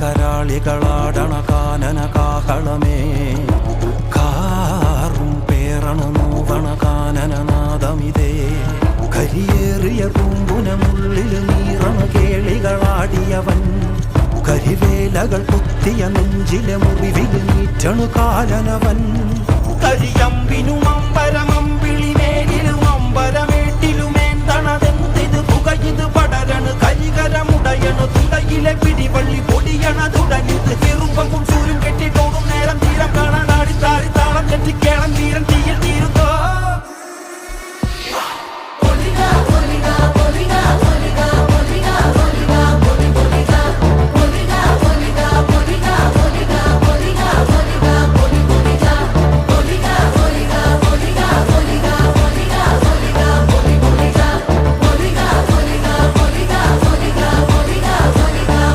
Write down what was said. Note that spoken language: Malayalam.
കരാളികളാടണ കാനന കാഹളമേ കാറും പേറണ നൂവണ കാനനനാദമിതേ കരിയേറിയ പൂമ്പുനമുള്ളിൽ നീറണ കേളികളാടിയവൻ. കരിവേലകൾ കുത്തിയ നെഞ്ചിലെ മുറിവിൽ നീറ്റണു കാലനവൻ. இளம்பிடி வள்ளி கொடியனதுடன் இது